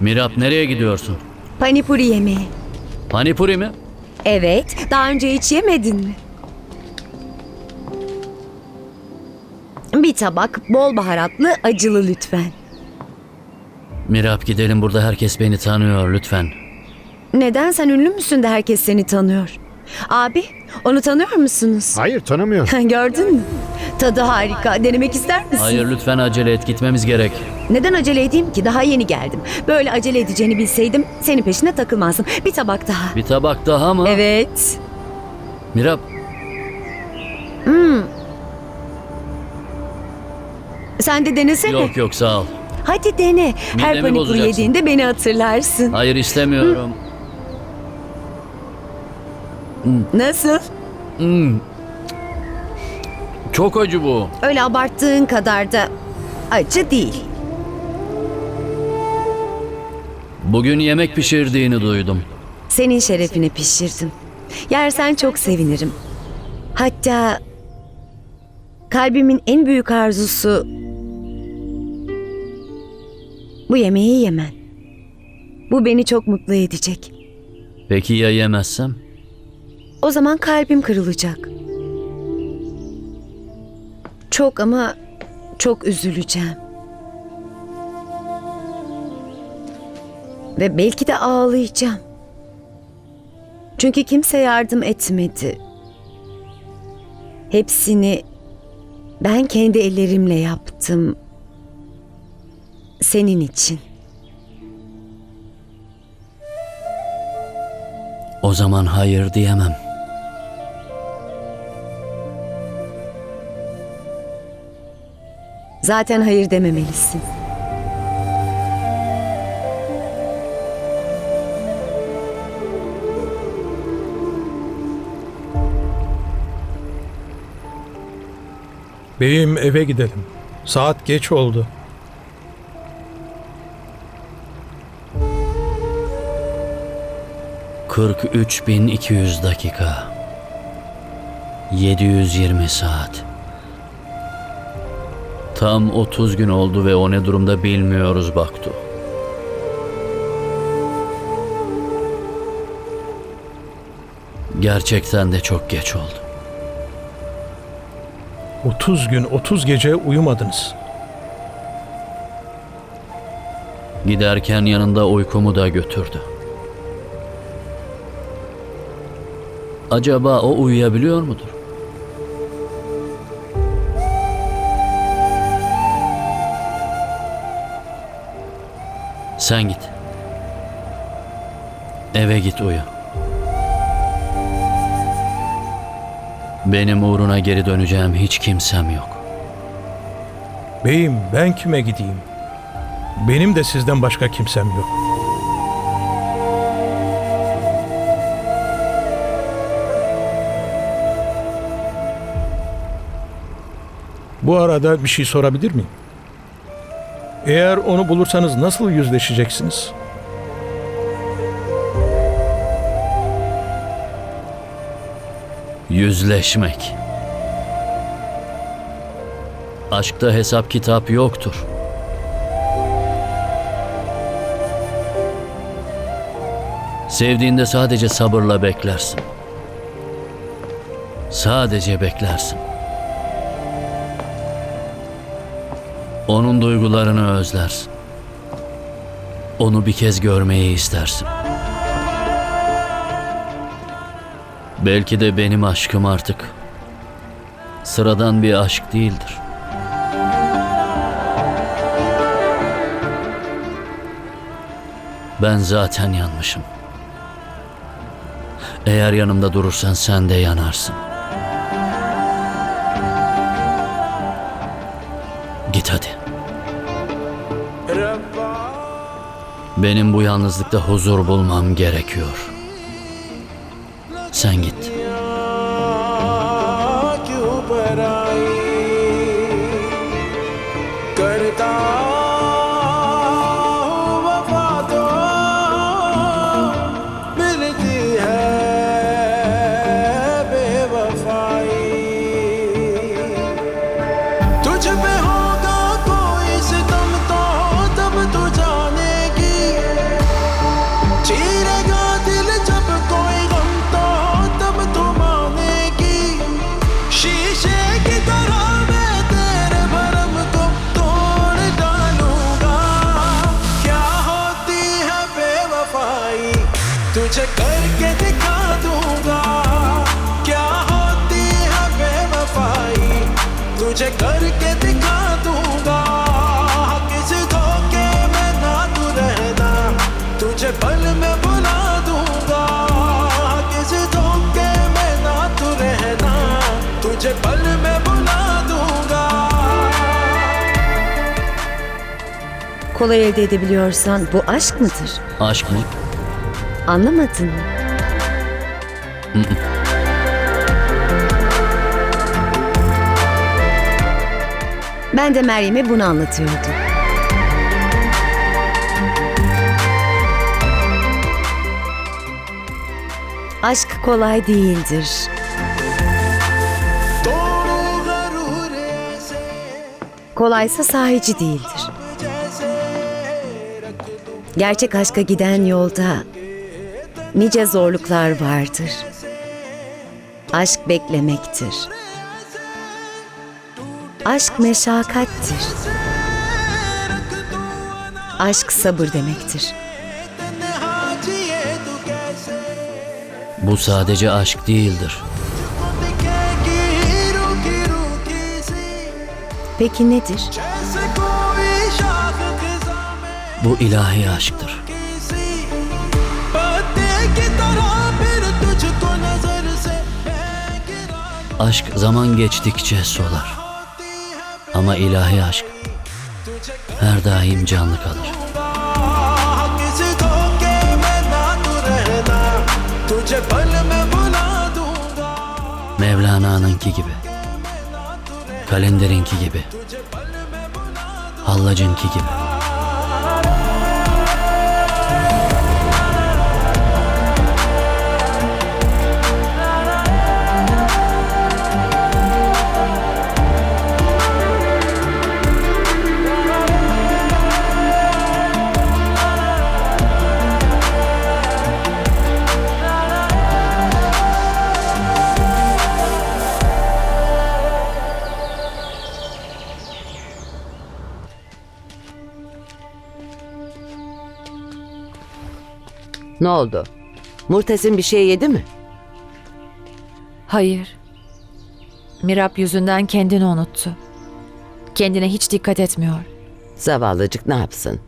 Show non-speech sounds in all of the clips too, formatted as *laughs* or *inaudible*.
Mirap nereye gidiyorsun? Panipuri yemeği. Panipuri mi? Evet, daha önce hiç yemedin mi? Bir tabak bol baharatlı acılı lütfen. Mirap gidelim burada herkes beni tanıyor lütfen. Neden sen ünlü müsün de herkes seni tanıyor? Abi, onu tanıyor musunuz? Hayır tanımıyorum. *laughs* Gördün mü? Tadı harika. Denemek ister misin? Hayır lütfen acele et gitmemiz gerek. Neden acele edeyim ki? Daha yeni geldim. Böyle acele edeceğini bilseydim senin peşine takılmazdım. Bir tabak daha. Bir tabak daha mı? Evet. Mirap Sen de denesene. yok yok sağ ol. Hadi dene. Her Midemi panikuru bozacaksın. yediğinde beni hatırlarsın. Hayır istemiyorum. Nasıl? Hmm. Çok acı bu. Öyle abarttığın kadar da acı değil. Bugün yemek pişirdiğini duydum. Senin şerefine pişirdim. Yersen çok sevinirim. Hatta kalbimin en büyük arzusu bu yemeği yemen. Bu beni çok mutlu edecek. Peki ya yemezsem? O zaman kalbim kırılacak. Çok ama çok üzüleceğim. Ve belki de ağlayacağım. Çünkü kimse yardım etmedi. Hepsini ben kendi ellerimle yaptım. Senin için. O zaman hayır diyemem. Zaten hayır dememelisin. Beyim eve gidelim. Saat geç oldu. ...43.200 dakika. 720 saat. Tam 30 gün oldu ve o ne durumda bilmiyoruz Baktu. Gerçekten de çok geç oldu. 30 gün 30 gece uyumadınız. Giderken yanında uykumu da götürdü. Acaba o uyuyabiliyor mudur? Sen git. Eve git uyu. Benim uğruna geri döneceğim hiç kimsem yok. Beyim ben kime gideyim? Benim de sizden başka kimsem yok. Bu arada bir şey sorabilir miyim? Eğer onu bulursanız nasıl yüzleşeceksiniz? Yüzleşmek. Aşkta hesap kitap yoktur. Sevdiğinde sadece sabırla beklersin. Sadece beklersin. Onun duygularını özlersin. Onu bir kez görmeyi istersin. Belki de benim aşkım artık sıradan bir aşk değildir. Ben zaten yanmışım. Eğer yanımda durursan sen de yanarsın. Benim bu yalnızlıkta huzur bulmam gerekiyor. Sen git. क्यों पराई करता करके दिखा दूंगा क्या होती है बेवफाई तुझे करके दिखा दूंगा किस धोखे में ना तू रहना तुझे पल में बुला दूंगा किस धोखे में ना तू रहना तुझे पल में बुला दूंगा kolay elde edebiliyorsan bu aşk mıdır? Aşk mı? Anlamadın mı? Ben de Meryem'e bunu anlatıyordum. Aşk kolay değildir. Kolaysa sahici değildir. Gerçek aşka giden yolda nice zorluklar vardır.'' Aşk beklemektir. Aşk meşakkattir. Aşk sabır demektir. Bu sadece aşk değildir. Peki nedir? Bu ilahi aşktır. Aşk zaman geçtikçe solar. Ama ilahi aşk her daim canlı kalır. Mevlana'nınki gibi, kalenderinki gibi, hallacınki gibi. Ne oldu? Murtasim bir şey yedi mi? Hayır. Mirap yüzünden kendini unuttu. Kendine hiç dikkat etmiyor. Zavallıcık ne yapsın?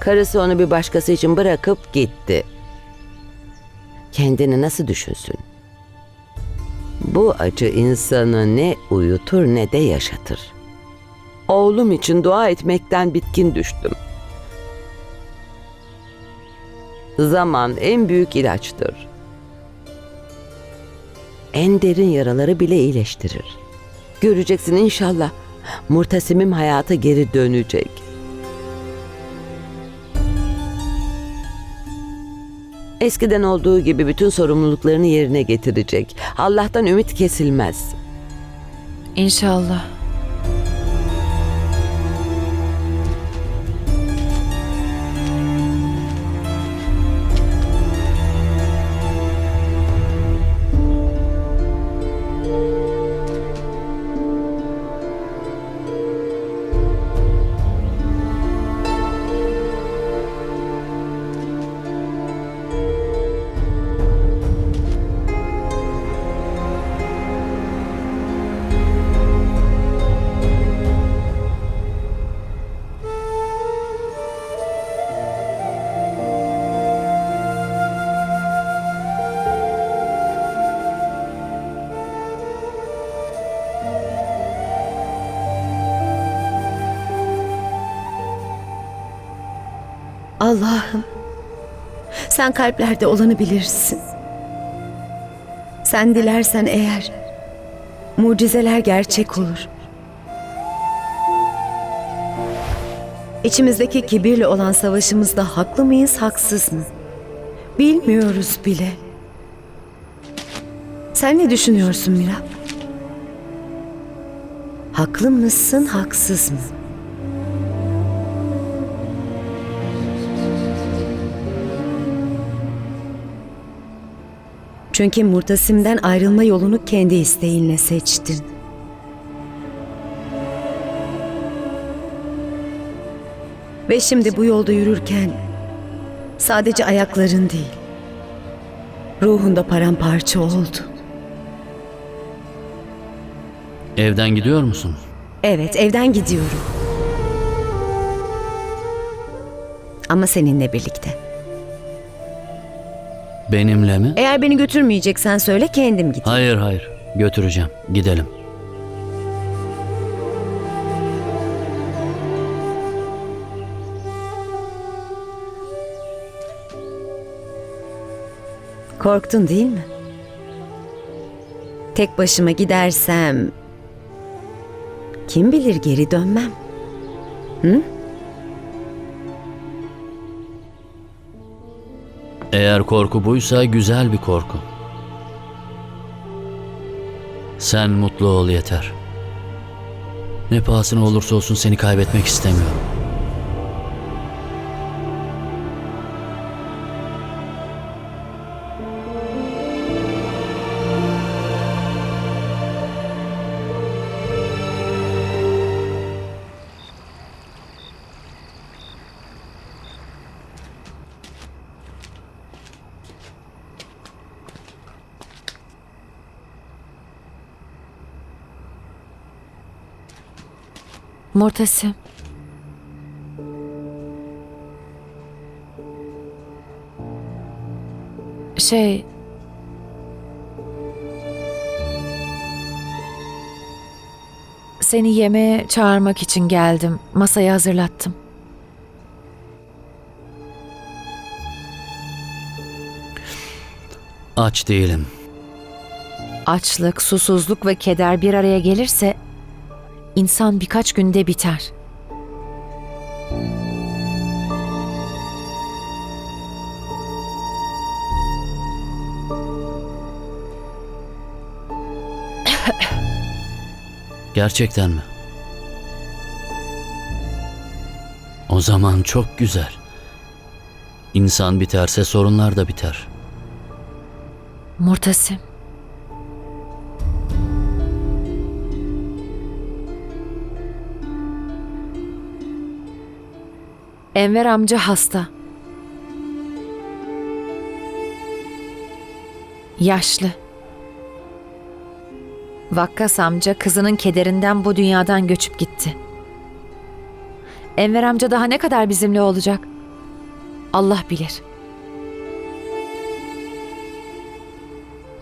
Karısı onu bir başkası için bırakıp gitti. Kendini nasıl düşünsün? Bu acı insanı ne uyutur ne de yaşatır. Oğlum için dua etmekten bitkin düştüm. Zaman en büyük ilaçtır. En derin yaraları bile iyileştirir. Göreceksin inşallah. Murtasimim hayata geri dönecek. Eskiden olduğu gibi bütün sorumluluklarını yerine getirecek. Allah'tan ümit kesilmez. İnşallah. Allah'ım sen kalplerde olanı bilirsin. Sen dilersen eğer mucizeler gerçek olur. İçimizdeki kibirle olan savaşımızda haklı mıyız, haksız mı? Bilmiyoruz bile. Sen ne düşünüyorsun Mirap? Haklı mısın, haksız mı? Çünkü Murtasim'den ayrılma yolunu kendi isteğinle seçtin. Ve şimdi bu yolda yürürken sadece ayakların değil, ruhun da paramparça oldu. Evden gidiyor musun? Evet, evden gidiyorum. Ama seninle birlikte. Benimle mi? Eğer beni götürmeyeceksen söyle kendim gideyim. Hayır hayır. Götüreceğim. Gidelim. Korktun değil mi? Tek başıma gidersem kim bilir geri dönmem. Eğer korku buysa güzel bir korku. Sen mutlu ol yeter. Ne pahasına olursa olsun seni kaybetmek istemiyorum. Murtasim. Şey... Seni yemeğe çağırmak için geldim. Masayı hazırlattım. Aç değilim. Açlık, susuzluk ve keder bir araya gelirse insan birkaç günde biter. Gerçekten mi? O zaman çok güzel. İnsan biterse sorunlar da biter. Murtasim. Enver amca hasta. Yaşlı. Vakkas amca kızının kederinden bu dünyadan göçüp gitti. Enver amca daha ne kadar bizimle olacak? Allah bilir.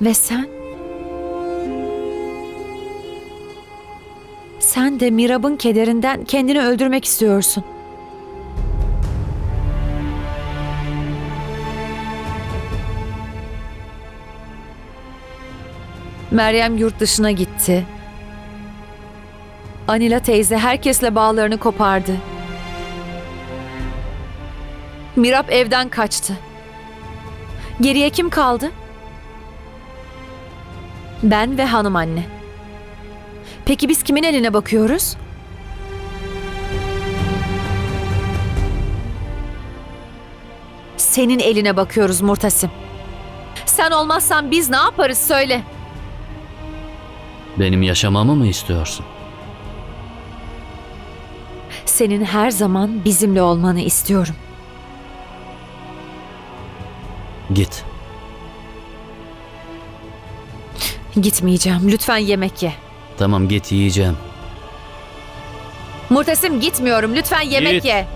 Ve sen? Sen de Mirab'ın kederinden kendini öldürmek istiyorsun. Meryem yurt dışına gitti. Anila teyze herkesle bağlarını kopardı. Mirab evden kaçtı. Geriye kim kaldı? Ben ve hanım anne. Peki biz kimin eline bakıyoruz? Senin eline bakıyoruz Murtasim. Sen olmazsan biz ne yaparız söyle. Benim yaşamamı mı istiyorsun? Senin her zaman bizimle olmanı istiyorum. Git. Gitmeyeceğim. Lütfen yemek ye. Tamam git yiyeceğim. Murtasim gitmiyorum. Lütfen yemek Git. ye.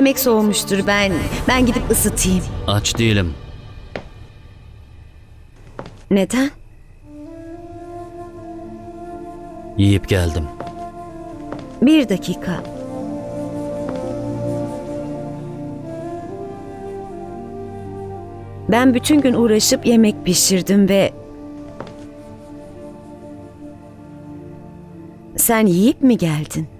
Yemek soğumuştur ben. Ben gidip ısıtayım. Aç değilim. Neden? Yiyip geldim. Bir dakika. Ben bütün gün uğraşıp yemek pişirdim ve sen yiyip mi geldin?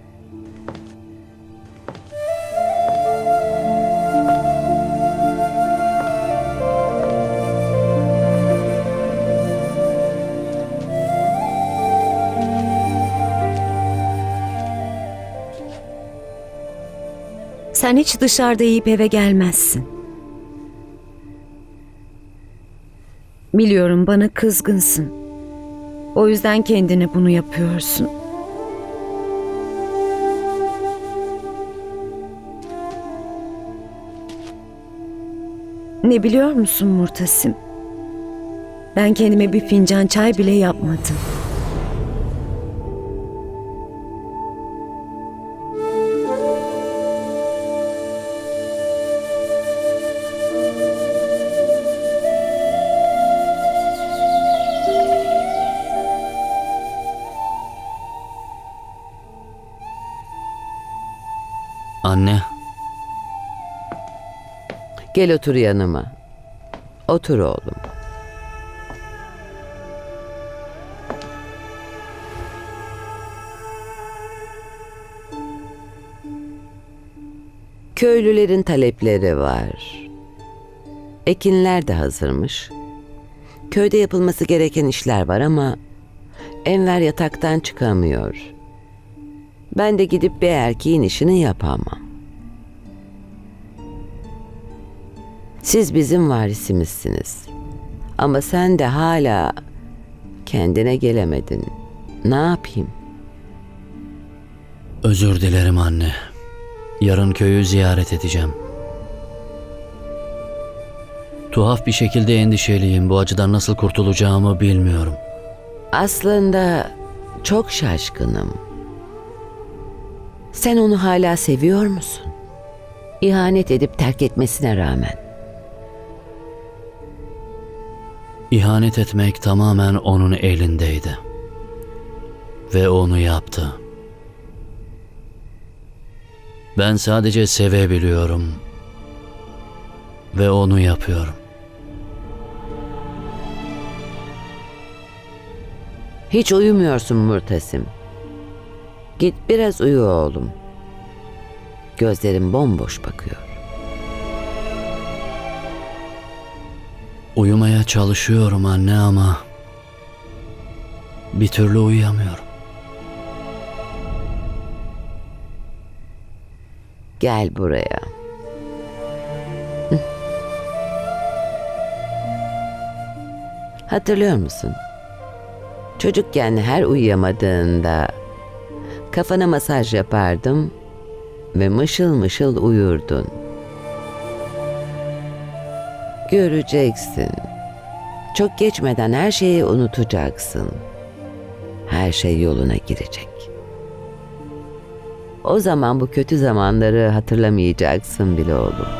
Sen hiç dışarıda yiyip eve gelmezsin. Biliyorum bana kızgınsın. O yüzden kendine bunu yapıyorsun. Ne biliyor musun Murtasim? Ben kendime bir fincan çay bile yapmadım. Anne, Gel otur yanıma. Otur oğlum. Köylülerin talepleri var. Ekinler de hazırmış. Köyde yapılması gereken işler var ama Enver yataktan çıkamıyor. Ben de gidip bir erkeğin işini yapamam. Siz bizim varisimizsiniz. Ama sen de hala kendine gelemedin. Ne yapayım? özür dilerim anne. Yarın köyü ziyaret edeceğim. Tuhaf bir şekilde endişeliyim. Bu acıdan nasıl kurtulacağımı bilmiyorum. Aslında çok şaşkınım. Sen onu hala seviyor musun? İhanet edip terk etmesine rağmen. İhanet etmek tamamen onun elindeydi. Ve onu yaptı. Ben sadece sevebiliyorum. Ve onu yapıyorum. Hiç uyumuyorsun Murtasim. Git biraz uyu oğlum. Gözlerin bomboş bakıyor. Uyumaya çalışıyorum anne ama bir türlü uyuyamıyorum. Gel buraya. Hatırlıyor musun? Çocukken her uyuyamadığında kafana masaj yapardım ve mışıl mışıl uyurdun. Göreceksin. Çok geçmeden her şeyi unutacaksın. Her şey yoluna girecek. O zaman bu kötü zamanları hatırlamayacaksın bile oğlum.